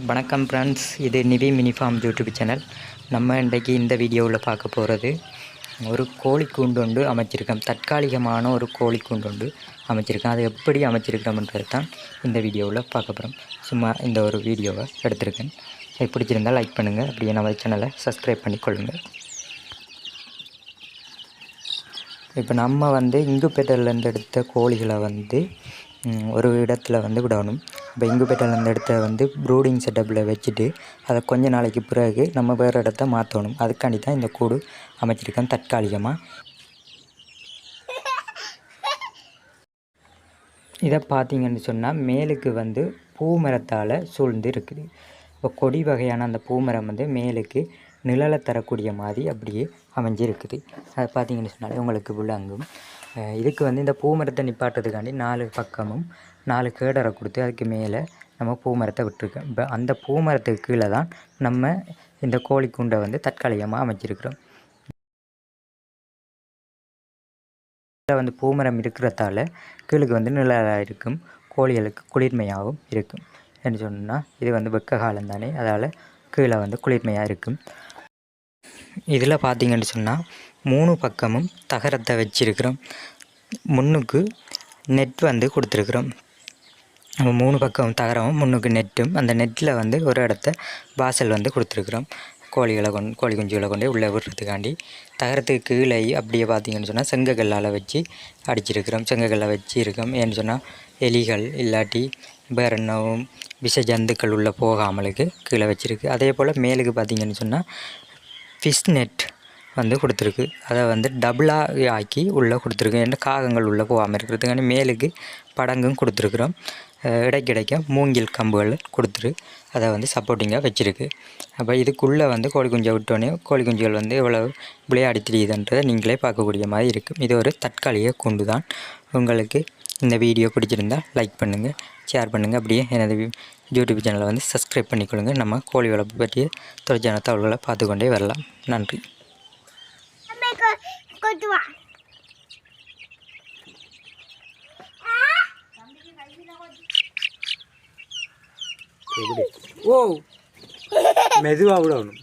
வணக்கம் ஃப்ரெண்ட்ஸ் இது Nivi மினிஃபார்ம் YouTube channel நம்ம இன்றைக்கு இந்த வீடியோவில் பார்க்க போகிறது ஒரு கோழி கூண்டு ஒன்று அமைச்சிருக்கேன் தற்காலிகமான ஒரு கோழி கூண்டு ஒன்று அமைச்சிருக்கேன் அதை எப்படி அமைச்சிருக்கிறோம்ன்றது தான் இந்த வீடியோவில் பார்க்க போகிறோம் சும்மா இந்த ஒரு வீடியோவை எடுத்திருக்கேன். பிடிச்சிருந்தால் லைக் பண்ணுங்கள் அப்படியே நம்ம சேனலை சப்ஸ்கிரைப் பண்ணிக்கொள்ளுங்கள் இப்போ நம்ம வந்து இங்குபேட்டர்லேருந்து எடுத்த கோழிகளை வந்து ஒரு இடத்துல வந்து விடணும். இப்போ இங்குபேட்டால் அந்த இடத்த வந்து ப்ரூடிங் செட்டப்பில் வச்சுட்டு அதை கொஞ்ச நாளைக்கு பிறகு நம்ம வேறு இடத்த மாற்றணும் அதுக்காண்டி தான் இந்த கூடு அமைச்சிருக்கேன் தற்காலிகமாக இதை பார்த்தீங்கன்னு சொன்னால் மேலுக்கு வந்து பூமரத்தால் சூழ்ந்து இருக்குது இப்போ கொடி வகையான அந்த பூமரம் வந்து மேலுக்கு நிழலை தரக்கூடிய மாதிரி அப்படியே அமைஞ்சிருக்குது. அதை பார்த்தீங்கன்னு சொன்னாலே உங்களுக்கு விளங்கும். இதுக்கு வந்து இந்த பூமரத்தை நிப்பாட்டுறதுக்காண்டி நாலு பக்கமும் நாலு கேடரை கொடுத்து அதுக்கு மேலே நம்ம பூமரத்தை விட்டுருக்கோம். இப்போ அந்த பூமரத்துக்கு கீழே தான் நம்ம இந்த கோழி கூண்டை வந்து தற்காலிகமாக அமைச்சிருக்கிறோம். கீழே வந்து பூமரம் இருக்கிறதால கீழுக்கு வந்து நிழலாக இருக்கும் கோழிகளுக்கு குளிர்மையாகவும் இருக்கும். என்று சொன்னால் இது வந்து வெக்க காலம் தானே அதால் கீழே வந்து குளிர்மையாக இருக்கும். இதில் பார்த்தீங்கன்னு சொன்னால் மூணு பக்கமும் தகரத்தை வச்சுருக்கிறோம். முன்னுக்கு நெட் வந்து கொடுத்துருக்குறோம். நம்ம மூணு பக்கம் தகரமும் முன்னுக்கு நெட்டும் அந்த நெட்டில் வந்து ஒரு இடத்த வாசல் வந்து கொடுத்துருக்குறோம். கோழிகளை கொண்டு கோழி குஞ்சுகளை கொண்டு உள்ளே விடுறதுக்காண்டி தகரத்துக்கு கீழே அப்படியே பார்த்தீங்கன்னு சொன்னால் செங்கக்கல்லால் வச்சு அடிச்சிருக்கிறோம். செங்கக்கல்லை வச்சு இருக்கோம். ஏன்னு சொன்னால் எலிகள் இல்லாட்டி வேறு என்னவும் விஷ ஜந்துக்கள் உள்ளே போகாமலுக்கு கீழே வச்சுருக்கு. அதே போல் மேலுக்கு பார்த்திங்கன்னு சொன்னால் ஃபிஷ் நெட் வந்து கொடுத்துருக்கு. அதை வந்து டபுளாக ஆக்கி உள்ளே கொடுத்துருக்கு. ஏன்னா காகங்கள் உள்ளே போகாமல் இருக்கிறதுக்கான மேலுக்கு படங்கும் கொடுத்துருக்குறோம். இடைக்கிடைக்க மூங்கில் கம்புகள் கொடுத்துரு. அதை வந்து சப்போர்ட்டிங்காக வச்சுருக்கு. அப்போ இதுக்குள்ளே வந்து கோழி குஞ்சை விட்டோன்னே கோழி குஞ்சுகள் வந்து எவ்வளோ விளையாடி தெரியுதுன்றதை நீங்களே பார்க்கக்கூடிய மாதிரி இருக்கும் இது ஒரு தற்காலிக கூண்டு தான் உங்களுக்கு இந்த வீடியோ பிடிச்சிருந்தா லைக் பண்ணுங்கள் ஷேர் பண்ணுங்கள் அப்படியே எனது யூடியூப் சேனலை வந்து சப்ஸ்கிரைப் பண்ணிக்கொள்ளுங்க. நம்ம கோழி வளர்ப்பு பற்றிய தொடர்ச்சியான தகவல்களை பார்த்து கொண்டே வரலாம். நன்றி. ஓ. மெதுவாக விடணும்.